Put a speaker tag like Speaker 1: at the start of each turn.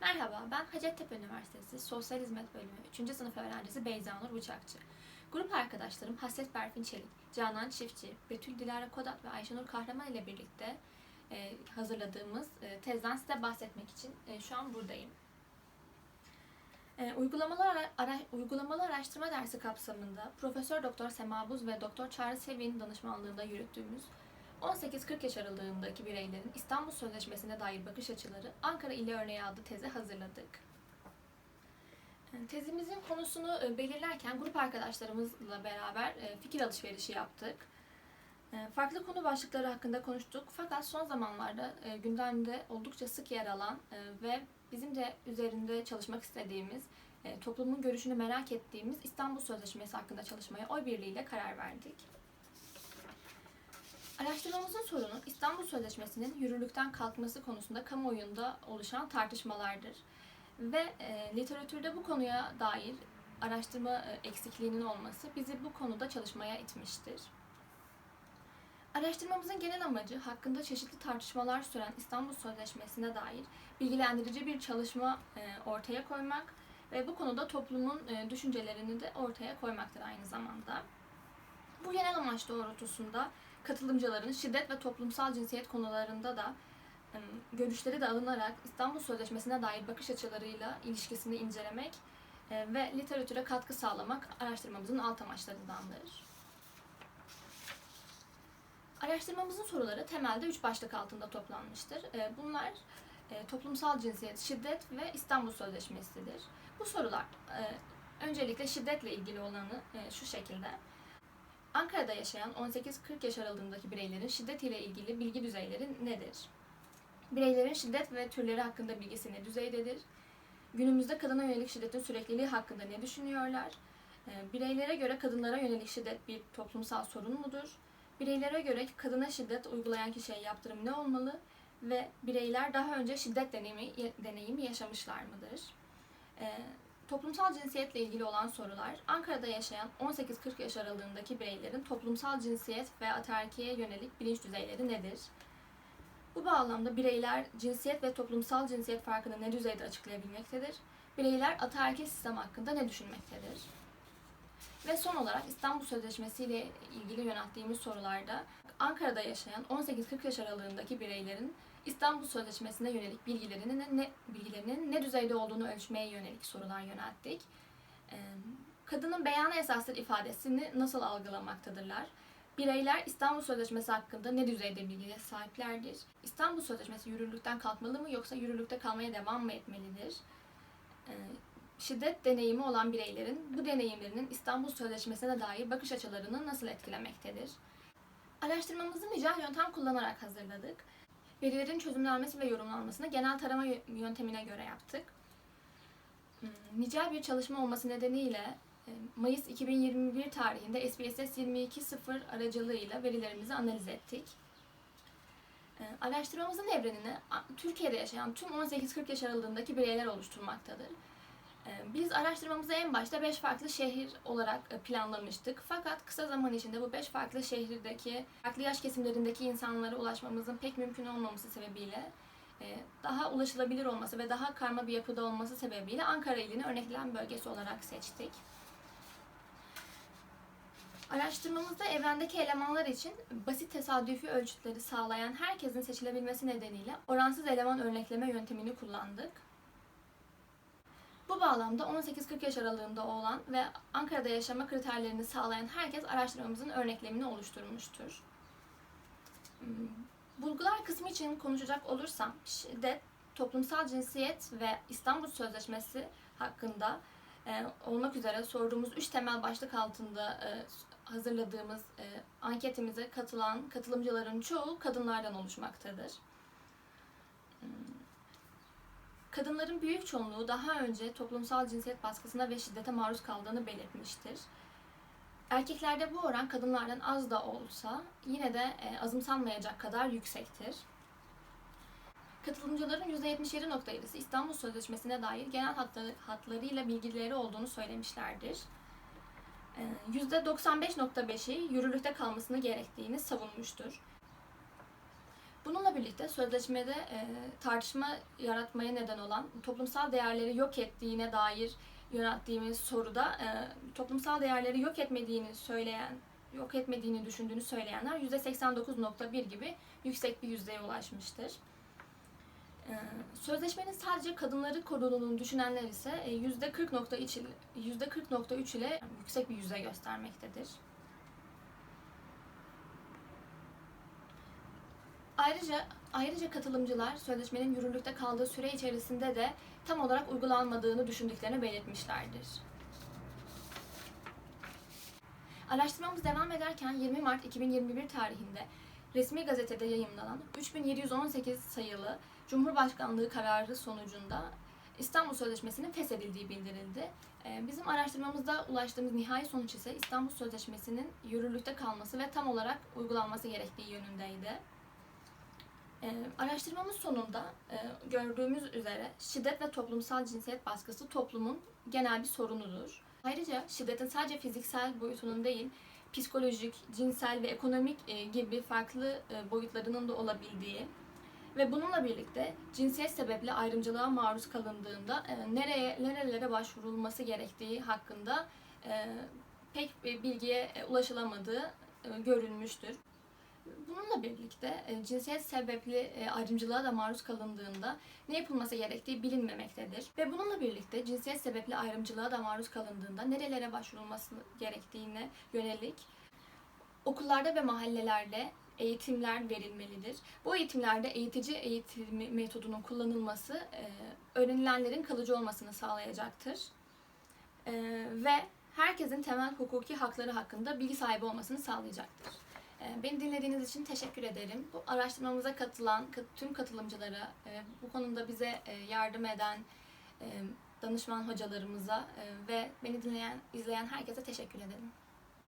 Speaker 1: Merhaba, ben Hacettepe Üniversitesi Sosyal Hizmet Bölümü 3. sınıf öğrencisi Beyza Nur Bıçakçı. Grup arkadaşlarım Hasret Berfin Çelik, Canan Çiftçi, Betül Dilara Kodat ve Ayşenur Kahraman ile birlikte e, hazırladığımız e, tezden size bahsetmek için e, şu an buradayım. Uygulamalı, ara- uygulamalı araştırma dersi kapsamında Profesör Doktor Sema Buz ve Doktor Çağrı Sevin'in danışmanlığında yürüttüğümüz 18-40 yaş aralığındaki bireylerin İstanbul Sözleşmesi'ne dair bakış açıları Ankara İli Örneği adlı tezi hazırladık. E, Tezimizin konusunu e, belirlerken grup arkadaşlarımızla beraber e, fikir alışverişi yaptık. E, Farklı konu başlıkları hakkında konuştuk fakat son zamanlarda e, gündemde oldukça sık yer alan ve bizim de üzerinde çalışmak istediğimiz, toplumun görüşünü merak ettiğimiz İstanbul Sözleşmesi hakkında çalışmaya oy birliğiyle karar verdik. Araştırmamızın sorunu İstanbul Sözleşmesi'nin yürürlükten kalkması konusunda kamuoyunda oluşan tartışmalardır. Ve e, literatürde bu konuya dair araştırma e, eksikliğinin olması bizi bu konuda çalışmaya itmiştir. Araştırmamızın genel amacı hakkında çeşitli tartışmalar süren İstanbul Sözleşmesi'ne dair bilgilendirici bir çalışma e, ortaya koymak ve bu konuda toplumun e, düşüncelerini de ortaya koymaktır aynı zamanda. Bu genel amaç doğrultusunda katılımcıların şiddet ve toplumsal cinsiyet konularında da görüşleri de alınarak İstanbul Sözleşmesi'ne dair bakış açılarıyla ilişkisini incelemek ve literatüre katkı sağlamak araştırmamızın alt amaçlarındandır. Araştırmamızın soruları temelde üç başlık altında toplanmıştır. Bunlar toplumsal cinsiyet, şiddet ve İstanbul Sözleşmesi'dir. Bu sorular öncelikle şiddetle ilgili olanı şu şekilde. Ankara'da yaşayan 18-40 yaş aralığındaki bireylerin şiddet ile ilgili bilgi düzeyleri nedir? Bireylerin şiddet ve türleri hakkında bilgisi ne düzeydedir? Günümüzde kadına yönelik şiddetin sürekliliği hakkında ne düşünüyorlar? Ee, Bireylere göre kadınlara yönelik şiddet bir toplumsal sorun mudur? Bireylere göre kadına şiddet uygulayan kişiye yaptırım ne olmalı? Ve bireyler daha önce şiddet deneyimi, deneyimi yaşamışlar mıdır? Toplumsal cinsiyetle ilgili olan sorular, Ankara'da yaşayan 18-40 yaş aralığındaki bireylerin toplumsal cinsiyet ve ataerkiye yönelik bilinç düzeyleri nedir? Bu bağlamda bireyler cinsiyet ve toplumsal cinsiyet farkını ne düzeyde açıklayabilmektedir? Bireyler ataerkil sistem hakkında ne düşünmektedir? Ve son olarak İstanbul Sözleşmesi ile ilgili yönelttiğimiz sorularda Ankara'da yaşayan 18-40 yaş aralığındaki bireylerin İstanbul Sözleşmesi'ne yönelik bilgilerinin ne, bilgilerinin ne düzeyde olduğunu ölçmeye yönelik sorular yönelttik. Kadının beyanı esasdır ifadesini nasıl algılamaktadırlar? Bireyler İstanbul Sözleşmesi hakkında ne düzeyde bilgiye sahiplerdir? İstanbul Sözleşmesi yürürlükten kalkmalı mı yoksa yürürlükte kalmaya devam mı etmelidir? Şiddet deneyimi olan bireylerin bu deneyimlerinin İstanbul Sözleşmesi'ne dair bakış açılarını nasıl etkilemektedir? Araştırmamızı nicel yöntem kullanarak hazırladık. Verilerin çözümlenmesi ve yorumlanmasını genel tarama yö- yöntemine göre yaptık. Hmm, Nicel bir çalışma olması nedeniyle e, Mayıs 2021 tarihinde SPSS 22.0 aracılığıyla verilerimizi analiz ettik. E, Araştırmamızın evrenini Türkiye'de yaşayan tüm 18-40 yaş aralığındaki bireyler oluşturmaktadır. E, Biz araştırmamızı en başta 5 farklı şehir olarak e, planlamıştık. Fakat kısa zaman içinde bu 5 farklı şehirdeki, farklı yaş kesimlerindeki insanlara ulaşmamızın pek mümkün olmaması sebebiyle e, daha ulaşılabilir olması ve daha karma bir yapıda olması sebebiyle Ankara ilini örneklem bölgesi olarak seçtik. Araştırmamızda evrendeki elemanlar için basit tesadüfi ölçütleri sağlayan herkesin seçilebilmesi nedeniyle oransız eleman örnekleme yöntemini kullandık. Bu bağlamda 18-40 yaş aralığında olan ve Ankara'da yaşama kriterlerini sağlayan herkes araştırmamızın örneklemini oluşturmuştur. Hmm, Bulgular kısmı için konuşacak olursam, şiddet, toplumsal cinsiyet ve İstanbul Sözleşmesi hakkında e, olmak üzere sorduğumuz üç temel başlık altında e, hazırladığımız e, anketimize katılan katılımcıların çoğu kadınlardan oluşmaktadır. Kadınların büyük çoğunluğu daha önce toplumsal cinsiyet baskısına ve şiddete maruz kaldığını belirtmiştir. Erkeklerde bu oran kadınlardan az da olsa yine de e, azımsanmayacak kadar yüksektir. Katılımcıların %77.7'si İstanbul Sözleşmesi'ne dair genel hatları, hatlarıyla bilgileri olduğunu söylemişlerdir. E, %95.5'i yürürlükte kalmasını gerektiğini savunmuştur. Bununla birlikte sözleşmede e, tartışma yaratmaya neden olan toplumsal değerleri yok ettiğine dair yönelttiğimiz soruda e, toplumsal değerleri yok etmediğini söyleyen, yok etmediğini düşündüğünü söyleyenler %89.1 gibi yüksek bir yüzdeye ulaşmıştır. E, Sözleşmenin sadece kadınları koruduğunu düşünenler ise e, %40.3 ile, %40.3 ile yüksek bir yüzde göstermektedir. Ayrıca ayrıca katılımcılar sözleşmenin yürürlükte kaldığı süre içerisinde de tam olarak uygulanmadığını düşündüklerini belirtmişlerdir. Araştırmamız devam ederken 20 Mart 2021 tarihinde resmi gazetede yayımlanan 3718 sayılı Cumhurbaşkanlığı kararı sonucunda İstanbul Sözleşmesi'nin feshedildiği bildirildi. Ee, Bizim araştırmamızda ulaştığımız nihai sonuç ise İstanbul Sözleşmesi'nin yürürlükte kalması ve tam olarak uygulanması gerektiği yönündeydi. Ee, araştırmamız sonunda e, gördüğümüz üzere şiddet ve toplumsal cinsiyet baskısı toplumun genel bir sorunudur. Ayrıca şiddetin sadece fiziksel boyutunun değil, psikolojik, cinsel ve ekonomik e, gibi farklı e, boyutlarının da olabildiği ve bununla birlikte cinsiyet sebeple ayrımcılığa maruz kalındığında e, nereye nerelere başvurulması gerektiği hakkında e, pek bir bilgiye e, ulaşılamadığı e, görülmüştür. Bununla birlikte e, cinsiyet sebepli e, ayrımcılığa da maruz kalındığında ne yapılması gerektiği bilinmemektedir. Ve bununla birlikte cinsiyet sebepli ayrımcılığa da maruz kalındığında nerelere başvurulması gerektiğine yönelik okullarda ve mahallelerde eğitimler verilmelidir. Bu eğitimlerde eğitici eğitim metodunun kullanılması e, öğrenilenlerin kalıcı olmasını sağlayacaktır. Ve herkesin temel hukuki hakları hakkında bilgi sahibi olmasını sağlayacaktır. E, Beni dinlediğiniz için teşekkür ederim. Bu araştırmamıza katılan kat- tüm katılımcılara, e, bu konuda bize e, yardım eden e, danışman hocalarımıza ve beni dinleyen, izleyen herkese teşekkür ederim.